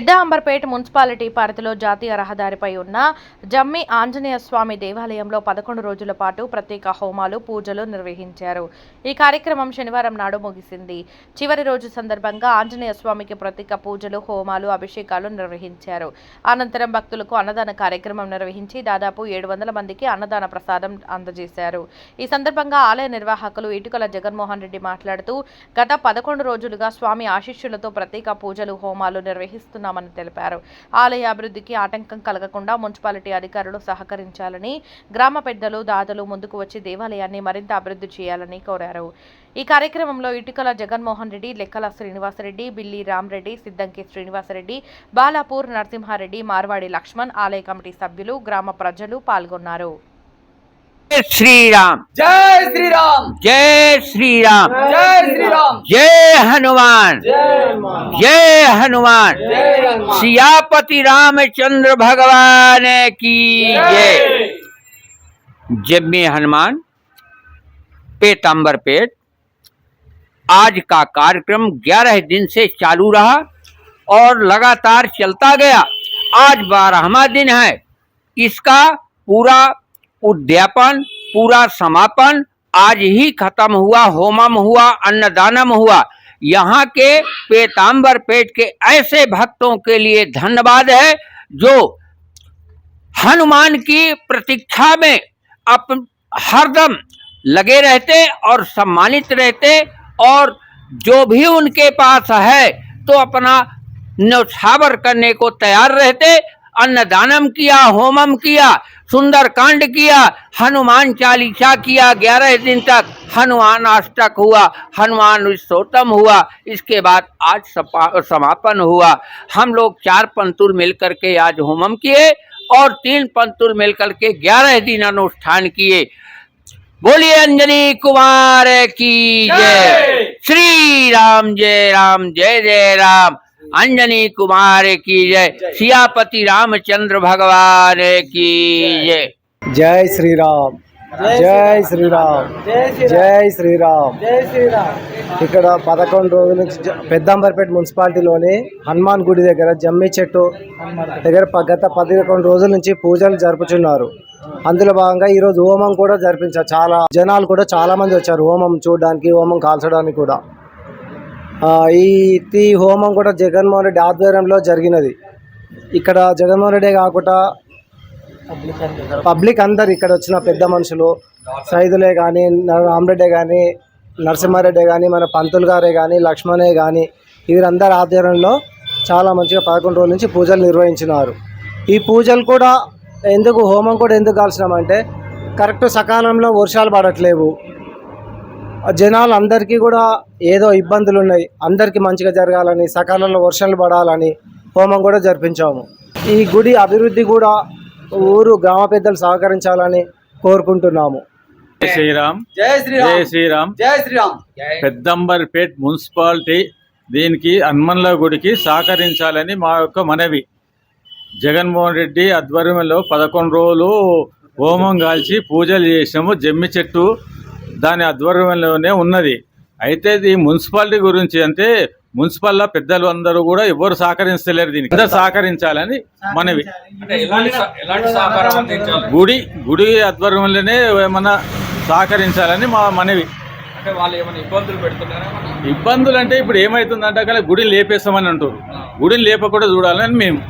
పెద్ద అంబర్పేట మున్సిపాలిటీ పరిధిలో జాతీయ రహదారిపై ఉన్న జమ్మి ఆంజనేయ స్వామి దేవాలయంలో పదకొండు రోజుల పాటు ప్రత్యేక హోమాలు పూజలు నిర్వహించారు. ఈ కార్యక్రమం శనివారం నాడు ముగిసింది. చివరి రోజు సందర్భంగా ఆంజనేయ స్వామికి ప్రత్యేక పూజలు హోమాలు అభిషేకాలు నిర్వహించారు. అనంతరం భక్తులకు అన్నదాన కార్యక్రమం నిర్వహించి దాదాపు ఏడు వందల మందికి అన్నదాన ప్రసాదం అందజేశారు. ఈ సందర్భంగా ఆలయ నిర్వాహకులు ఇటుకల జగన్మోహన్ రెడ్డి మాట్లాడుతూ గత పదకొండు రోజులుగా స్వామి ఆశీస్సులతో ప్రత్యేక పూజలు హోమాలు చేస్తున్నామని తెలిపారు. ఆలయ అభివృద్ధికి ఆటంకం కలగకుండా మున్సిపాలిటీ అధికారులు సహకరించాలని గ్రామ పెద్దలు దాతలు ముందుకు వచ్చి దేవాలయాన్ని మరింత అభివృద్ధి చేయాలని కోరారు. ఈ కార్యక్రమంలో ఇటుకల జగన్మోహన్ రెడ్డి లెక్కల శ్రీనివాసరెడ్డి బిల్లి రామరెడ్డి సిద్దంకి శ్రీనివాసరెడ్డి బాలాపూర్ నరసింహారెడ్డి మార్వాడి లక్ష్మణ్ ఆలయ కమిటీ సభ్యులు గ్రామ ప్రజలు పాల్గొన్నారు. श्री राम जय श्री राम जय श्री राम जय श्री राम जय हनुमान। जय हनुमान। सियापति रामचंद्र भगवान की जय। जब में हनुमान पेतंबर पेट आज का कार्यक्रम 11 दिन से चालू रहा और लगातार चलता गया। आज बारहवा दिन है। इसका पूरा उद्यापन, पूरा समापन, आज ही खत्म हुआ, होमम हुआ, अन्नदानम हुआ। यहाँ के पेतांबर पेट के ऐसे भक्तों के लिए धन्यवाद है, जो हनुमान की प्रतीक्षा में अप हरदम लगे रहते और सम्मानित रहते और जो भी उनके पास है तो अपना न्यौछावर करने को तैयार रहते। अन्नदानम किया, होमम किया सुंदर कांड किया हनुमान चालीसा किया ग्यारह दिन तक हनुमान अष्टक हुआ हनुमान विश्वोत्तम हुआ इसके बाद आज समापन हुआ। हम लोग चार पंतुल मिलकर के आज होमम किए और तीन पंतुल मिलकर के ग्यारह दिन अनुष्ठान किए। बोलिए अंजनी कुमार की जय। जय। श्री राम जय राम जय जय राम। अंजनी कुमार की जय सियापति रामचंद्र भगवान की जय జై శ్రీరామ్ జై శ్రీరామ్ జై శ్రీరామ్ जय श्री राम ఇక్కడ పదకొండు రోజుల నుంచి జ- పెద్దంబర్పేట మున్సిపాలిటీలోని హనుమాన్ గుడి దగ్గర జమ్మి చెట్టు దగ్గర ప- గత పదకొండు రోజుల నుంచి పూజలు జరుపుచున్నారు అందులో భాగంగా ఈరోజు హోమం కూడా జరిపించారు చాలా జనాలు కూడా చాలా మంది వచ్చారు హోమం చూడడానికి హోమం కాల్చడానికి కూడా ఆ, ఈ ఈ హోమం కూడా జగన్మోహన్ రెడ్డి ఆధ్వర్యంలో జరిగినది. ఇక్కడ జగన్మోహన్ రెడ్డి కాకుండా పబ్లిక్ అందరు ఇక్కడ వచ్చిన పెద్ద మనుషులు సైదులే కానీ రామరెడ్డే కానీ నరసింహారెడ్డి కానీ మన పంతులు గారే కానీ లక్ష్మణే కానీ వీరందరి ఆధ్వర్యంలో చాలా మంచిగా పదకొండు రోజుల నుంచి పూజలు నిర్వహించినారు. ఈ పూజలు కూడా ఎందుకు హోమం కూడా ఎందుకు కాల్సినామంటే కరెక్ట్ సకాలంలో వర్షాలు పడట్లేవు. జనాలు అందరికీ కూడా ఏదో ఇబ్బందులు ఉన్నాయి అందరికీ మంచిగా జరగాలని సకాలంలో వర్షాలు పడాలని హోమం కూడా జరిపించాము. ఈ గుడి అభివృద్ధి కూడా ఊరు గ్రామ పెద్దలు సహకరించాలని కోరుకుంటున్నాము. జై శ్రీరామ్. జై శ్రీరామ్. జై శ్రీరామ్. జై శ్రీరామ్. పెద్దంబర్పేట్ మున్సిపాలిటీ దీనికి హనుమన్ల గుడికి సహకరించాలని మా యొక్క మనవి. జగన్మోహన్ రెడ్డి ఆధ్వర్యంలో పదకొండు రోజులు హోమం కాల్చి పూజలు చేసాము జమ్మి చెట్టు దాని ఆధ్వర్యంలోనే ఉన్నది. అయితే ఈ మున్సిపాలిటీ గురించి అంటే మున్సిపల్ పెద్దలు అందరూ కూడా ఎవరు సహకరిస్తలేరు దీనికి. అందరు సహకరించాలని మనవి. గుడి గుడి ఆధ్వర్యంలోనే ఏమన్నా సహకరించాలని మా మనవి. ఇబ్బందులు అంటే ఇప్పుడు ఏమవుతుందంటే అక్కడ గుడిని లేపేస్తామని అంటారు గుడిని లేపకుండా చూడాలని మేము.